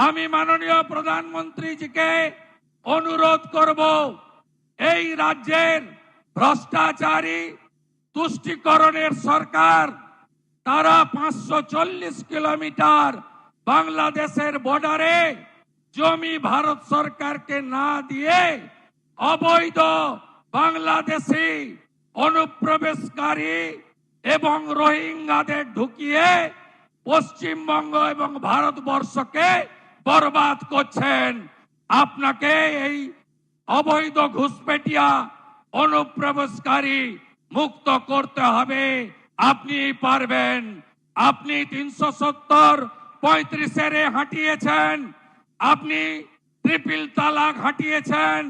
আমি মাননীয় প্রধানমন্ত্রীজিকে অনুরোধ করব এই রাজ্যের ভ্রষ্টাচারী তুষ্টিকরণের সরকার, তারা পাঁচশো চল্লিশ কিলোমিটার বাংলাদেশের বর্ডারে জমি ভারত সরকারকে না দিয়ে অবৈধ বাংলাদেশি অনুপ্রবেশকারী এবং রোহিঙ্গাদের ঢুকিয়ে পশ্চিমবঙ্গ এবং ভারতবর্ষকে বরবাদ করছেন। আপনাকে এই অবৈধ ঘুষপেটিয়া অনুপ্রবেশকারী মুক্ত করতে হবে। আপনি পারবেন। আপনি তিনশো সত্তর পঁয়ত্রিশের হাঁটিয়েছেন। আপনি ট্রিপল তালাক হাঁটিয়েছেন।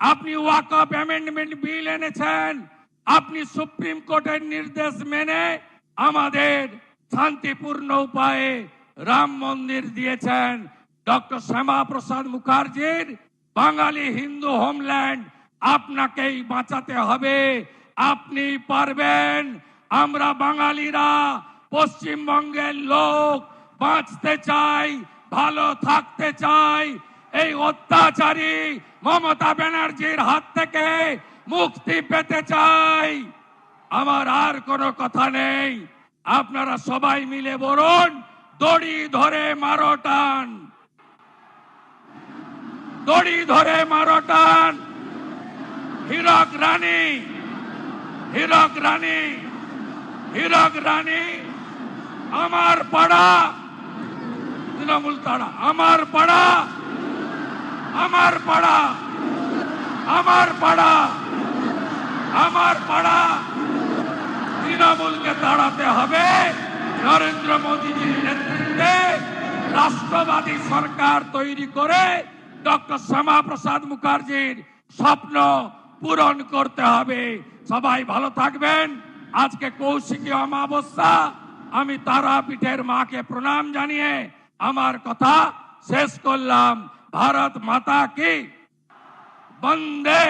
আপনি ওয়াকআপ অ্যামেন্ডমেন্ট বিল এনেছেন। আপনি সুপ্রিম কোর্টের নির্দেশ মেনে আমাদের শান্তিপূর্ণ উপায়ে রাম মন্দির দিয়েছেন। ডক্টর শ্যামা প্রসাদ মুখার্জির বাঙালি হিন্দু হোমল্যান্ড আপনাকেই বাঁচাতে হবে। আপনি পারবেন। আমরা বাঙালিরা পশ্চিমবঙ্গের লোক, বাঁচতে চাই, ভালো থাকতে চাই। এই অত্যাচারী মমতা ব্যানার্জির হাত থেকে মুক্তি পেতে চাই। আমার আর কোনো কথা নেই। আপনারা সবাই মিলে বলুন, দড়ি ধরে মারো টান। দড়ি ধরে মারো টান। হীরক রানী হীরক রানী হীরক রানী, আমার পাড়া। তৃণমূল তাড়া আমার পাড়া আমার পাড়া আমার পাড়া আমার পাড়া। তৃণমূলকে তাড়াতে হবে। নরেন্দ্র মোদীজির নেতৃত্বে রাষ্ট্রবাদী সরকার তৈরি করে ডক্টর শ্যামা প্রসাদ মুখার্জির স্বপ্ন পূরণ করতে হবে সবাই ভালো থাকবেন আজকে কৌশিকী অমাবস্যা আমি তারাপীঠের মাকে প্রণাম জানিয়ে আমার কথা শেষ করলাম ভারত মাতা কি বন্দে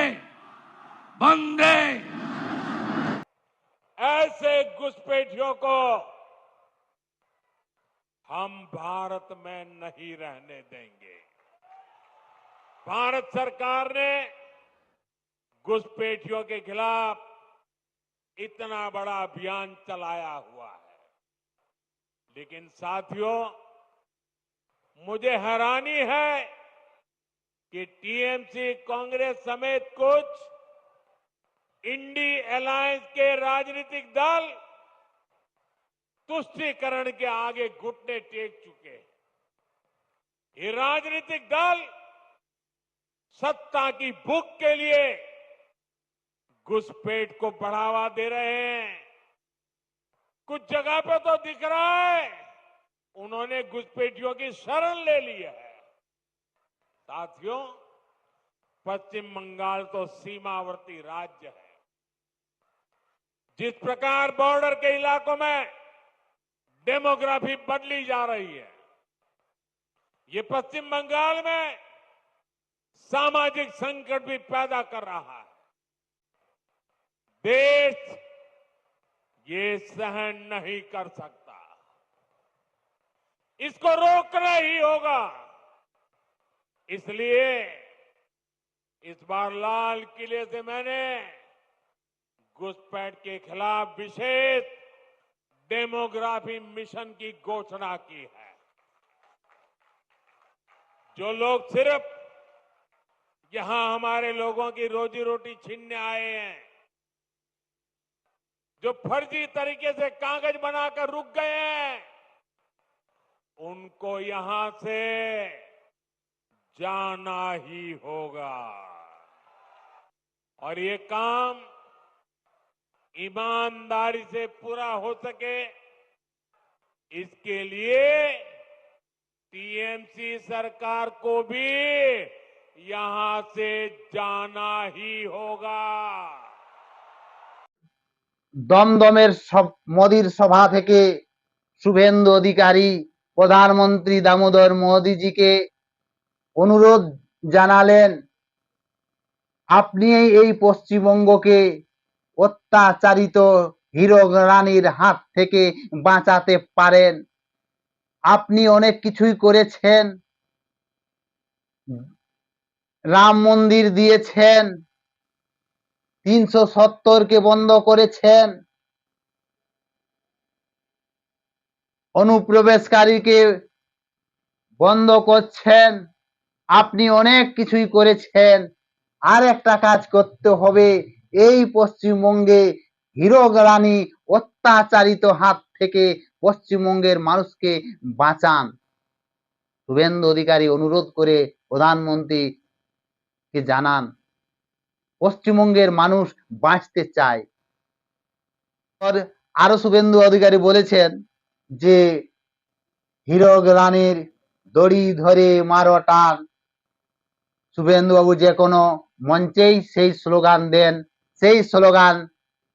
বন্দে ऐसे घुसपैठियों को हम भारत में नहीं रहने देंगे भारत सरकार ने घुसपैठियों के खिलाफ इतना बड़ा अभियान चलाया हुआ है। लेकिन साथियों, मुझे हैरानी है कि टीएमसी कांग्रेस समेत कुछ इंडी अलायंस के राजनीतिक दल तुष्टीकरण के आगे घुटने टेक चुके हैं। ये राजनीतिक दल सत्ता की भूख के लिए घुसपैठ को बढ़ावा दे रहे हैं। कुछ जगह पर तो दिख रहा है, उन्होंने घुसपैठियों की शरण ले ली है। साथियों, पश्चिम बंगाल तो सीमावर्ती राज्य है। जिस प्रकार बॉर्डर के इलाकों में डेमोग्राफी बदली जा रही है, ये पश्चिम बंगाल में सामाजिक संकट भी पैदा कर रहा है। देश ये सहन नहीं कर सकता। इसको रोकना ही होगा। इसलिए इस बार लाल किले से मैंने घुसपैठ के खिलाफ विशेष डेमोग्राफी मिशन की घोषणा की है। जो लोग सिर्फ़ यहाँ हमारे लोगों की रोजी रोटी छीनने आए हैं। जो फर्जी तरीके से कागज़ बनाकर रुक गए हैं, उनको यहाँ से जाना ही होगा। और ये काम ईमानदारी से पूरा हो सके, इसके लिए टीएमसी सरकार को भी यहां से जाना ही होगा দমদমের সব মোদির সভা থেকে শুভেন্দু অধিকারী প্রধানমন্ত্রী দামোদর মোদিজিকে অনুরোধ জানালেন আপনি এই- এই পশ্চিমবঙ্গকে অত্যাচারিত হিরো রানীর হাত থেকে বাঁচাতে পারেন আপনি অনেক কিছুই করেছেন রাম মন্দির দিয়েছেন। তিনশো সত্তরকে বন্ধ করেছেন। অনুপ্রবেশকারীকে বন্ধ করছেন। আপনি অনেক কিছুই করেছেন। আর একটা কাজ করতে হবে। এই পশ্চিমবঙ্গে হিরো রানী অত্যাচারিত হাত থেকে পশ্চিমবঙ্গের মানুষকে বাঁচান। শুভেন্দু অধিকারী অনুরোধ করে প্রধানমন্ত্রীকে জানান। পশ্চিমবঙ্গের মানুষ বাঁচতে চায়। আরও শুভেন্দু অধিকারী বলেছেন যে হিরো রানীর দড়ি ধরে মারো টান। শুভেন্দু বাবু যে কোনো মঞ্চেই সেই স্লোগান দেন। সেই স্লোগান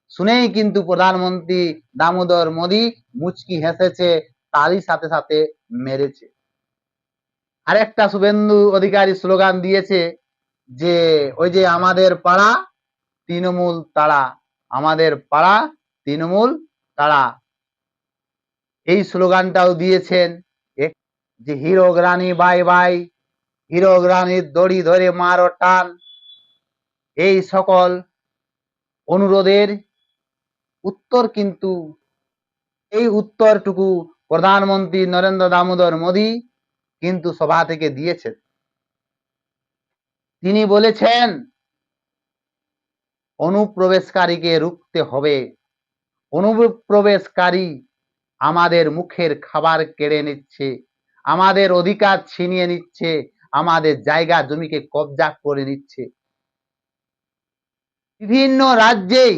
শুনেই কিন্তু প্রধানমন্ত্রী দামোদর মোদী মুচকি হেসেছে, তারই সাথে সাথে মেরেছে। আরেকটা শুভেন্দু অধিকারী স্লোগান দিয়েছে যে ওই যে আমাদের পাড়া, তৃণমূল তারা আমাদের পাড়া, তৃণমূল তারা এই স্লোগানটাও দিয়েছেন যে hero Rani bye bye, hero রানীর দড়ি ধরে মারো টান। এই সকল অনুরোধের উত্তর কিন্তু এই উত্তরটুকু প্রধানমন্ত্রী নরেন্দ্র দামোদর মোদী কিন্তু সভা থেকে দিয়েছেন। তিনি বলেছেন, অনুপ্রবেশকারীকে রুখতে হবে। অনুপ্রবেশকারী আমাদের মুখের খাবার কেড়ে নিচ্ছে, আমাদের অধিকার ছিনিয়ে নিচ্ছে, আমাদের জায়গা জমিকে কবজা করে নিচ্ছে। বিভিন্ন রাজ্যেই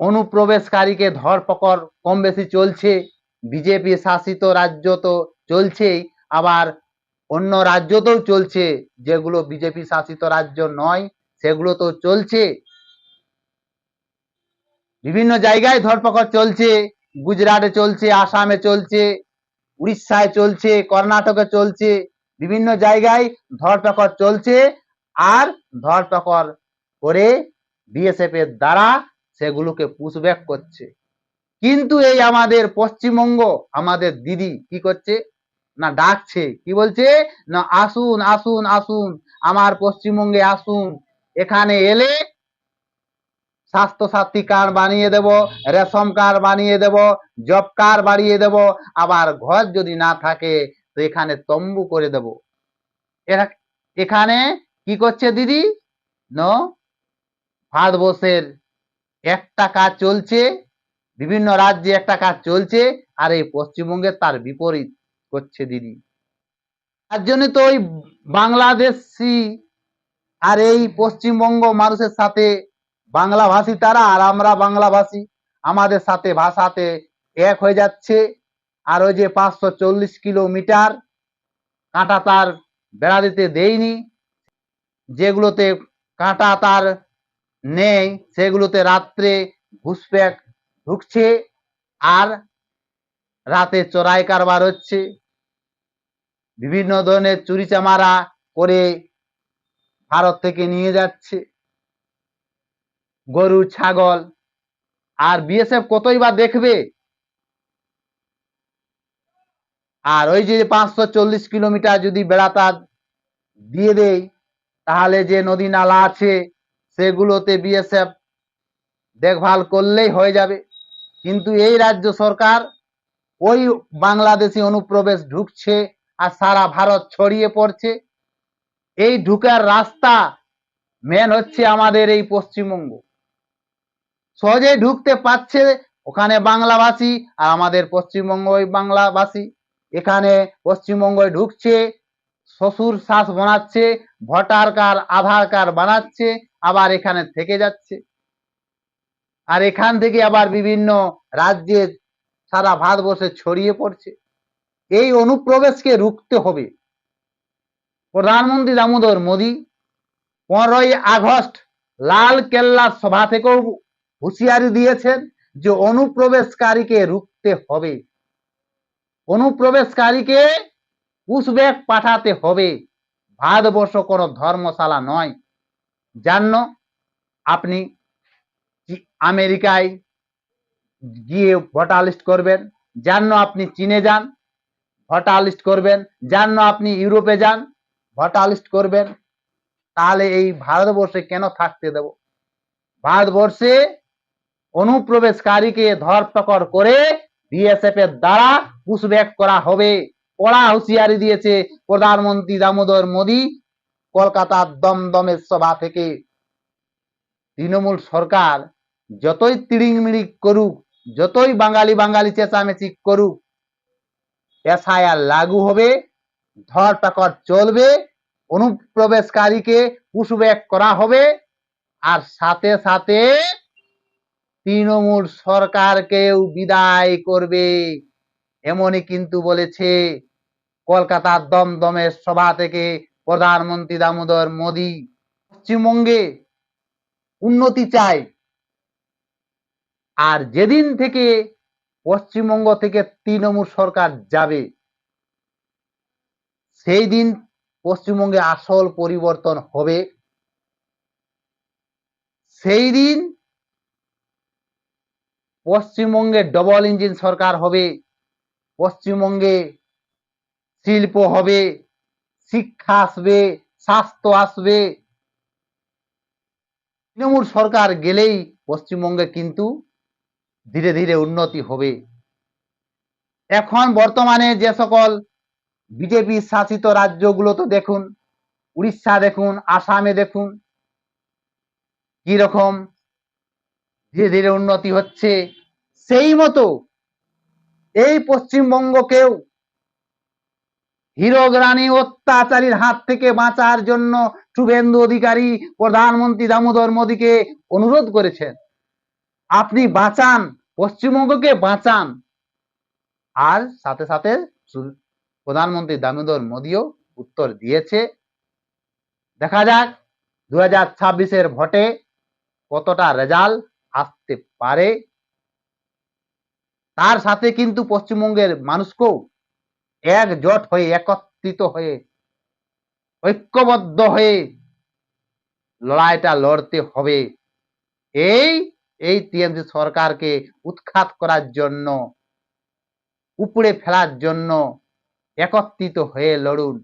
অনুপ্রবেশকারীকে ধরপকড় কম বেশি চলছে, বিজেপি শাসিত রাজ্য তো চলছেই, আবার অন্য রাজ্যতেও চলছে, যেগুলো বিজেপি শাসিত রাজ্য নয় সেগুলো তো চলছে। বিভিন্ন জায়গায় ধরপকড় চলছে, গুজরাটে চলছে, আসামে চলছে, উড়িষ্যায় চলছে, কর্ণাটকে চলছে, বিভিন্ন জায়গায় ধরপকড় চলছে আর ধরপকড় করে বিএসএফ এর দ্বারা সেগুলোকে পুশব্যাক করছে। কিন্তু এই আমাদের পশ্চিমবঙ্গ, আমাদের দিদি কি করছে? না ডাকছে। কি বলছে? না, আসুন আসুন আসুন, আমার পশ্চিমবঙ্গে আসুন। এখানে এলে স্বাস্থ্য সাথী কার্ড বানিয়ে দেব, রেশন কার্ড বানিয়ে দেব, জব কার্ড বাড়িয়ে দেব, আবার ঘর যদি না থাকে, তো এখানে তম্বু করে দেব। এখানে কি করছে দিদি? ন, ভারতবর্ষের একটা কাজ চলছে, বিভিন্ন রাজ্যে একটা কাজ চলছে, আর এই পশ্চিমবঙ্গে তার বিপরীত। করছে দিদি। তার জন্য তো ওই বাংলাদেশি আর এই পশ্চিমবঙ্গ মানুষের সাথে বাংলা ভাষী তারা আর আমরা বাংলা ভাষী আমাদের সাথে ভাষাতে এক হয়ে যাচ্ছে। আর ওই যে পাঁচশো চল্লিশ কিলোমিটার কাঁটা তার বেড়া দিতে দেয়নি। যেগুলোতে কাঁটা তার নেই, সেগুলোতে রাত্রে ঘুষপ্যাক ঢুকছে আর রাতে চোরাই কারবার হচ্ছে। বিভিন্ন ধরনের চুরি চামারা করে ভারত থেকে নিয়ে যাচ্ছে। গরু, ছাগল, আর বিএসএফ কতই বা দেখবে? আর ওই যে পাঁচশো চল্লিশ কিলোমিটার যদি বেড়াতার দিয়ে দেয় তাহলে যে নদী নালা আছে, সেগুলোতে বিএসএফ দেখভাল করলেই হয়ে যাবে। কিন্তু এই রাজ্য সরকার ওই বাংলাদেশি অনুপ্রবেশ ঢুকছে আর সারা ভারত ছড়িয়ে পড়ছে। এই ঢুকার রাস্তা মেন হচ্ছে আমাদের এই পশ্চিমবঙ্গ। সহজেই ঢুকতে পারছে ওখানে বাংলাভাষী আর আমাদের পশ্চিমবঙ্গ বাংলাভাষী। এখানে পশ্চিমবঙ্গে ঢুকছে, শ্বশুর শ্বাস বানাচ্ছে, ভোটার কার্ড, আধার কার্ড বানাচ্ছে, আবার এখানে থেকে যাচ্ছে। আর এখান থেকে আবার বিভিন্ন রাজ্যে সারা ভারতবর্ষে ছড়িয়ে পড়ছে। এই অনুপ্রবেশকে রুখতে হবে। প্রধানমন্ত্রী দামোদর মোদী পনেরোই আগস্ট লাল কেল্লার সভা থেকেও হুঁশিয়ারি দিয়েছেন যে অনুপ্রবেশকারীকে রুখতে হবে। অনুপ্রবেশকারীকে পুশব্যাক পাঠাতে হবে। ভারতবর্ষ কোনো ধর্মশালা নয়। জান্য আপনি আমেরিকায় গিয়ে ভোটার লিস্ট করবেন। জান্য আপনি চীনে যান। ভোটার লিস্ট করবেন। যান না আপনি ইউরোপে যান, ভোটার লিস্ট করবেন, তাহলে এই ভারতবর্ষে কেন থাকতে দেব? ভারতবর্ষে অনুপ্রবেশকারীকে ধরপকড় করে বিএসএফ এর দ্বারা পুশব্যাক করা হবে। কড়া হুঁশিয়ারি দিয়েছে প্রধানমন্ত্রী দামোদর মোদী কলকাতার দমদমের সভা থেকে। তৃণমূল সরকার যতই তিড়িংমিড়িক করুক, যতই বাঙালি বাঙালি চেঁচামেচি করুক এসআইআর লাগু হবে, ধরপাকড় চলবে, অনুপ্রবেশকারীকে পুশব্যাক করা হবে, আর সাথে সাথে তৃণমূল সরকারকেও বিদায় করবে। এমনই কিন্তু বলেছে কলকাতার দমদমের সভা থেকে প্রধানমন্ত্রী দামোদর মোদি। পশ্চিমবঙ্গে উন্নতি চায় আর যেদিন থেকে পশ্চিমবঙ্গ থেকে তৃণমূল সরকার যাবে, সেই দিন পশ্চিমবঙ্গে আসল পরিবর্তন হবে। সেই দিন পশ্চিমবঙ্গে ডবল ইঞ্জিন সরকার হবে, পশ্চিমবঙ্গে শিল্প হবে, শিক্ষা আসবে, স্বাস্থ্য আসবে। তৃণমূল সরকার গেলেই পশ্চিমবঙ্গে কিন্তু ধীরে ধীরে উন্নতি হবে। এখন বর্তমানে যে সকল বিজেপি শাসিত রাজ্যগুলো তো দেখুন, উড়িষ্যা দেখুন, আসামে দেখুন কি রকম ধীরে ধীরে উন্নতি হচ্ছে, সেই মতো এই পশ্চিমবঙ্গকেও হিরো গ্রানি অত্যাচারীর হাত থেকে বাঁচার জন্য শুভেন্দু অধিকারী প্রধানমন্ত্রী দামোদর মোদীকে অনুরোধ করেছেন। আপনি বাঁচান, পশ্চিমবঙ্গকে বাঁচান। আর সাথে সাথে প্রধানমন্ত্রী দামোদর মোদীও উত্তর দিয়েছে। দেখা যাক দু হাজার ভোটে কতটা রেজাল্ট আসতে পারে। তার সাথে কিন্তু পশ্চিমবঙ্গের মানুষকেও একজোট হয়ে, একত্রিত হয়ে, ঐক্যবদ্ধ হয়ে লড়াইটা লড়তে হবে। এই এই টিএমসি সরকারকে উৎখাত করার জন্য উপড়ে ফেলার জন্য একত্রিত হয়ে লড়ুন।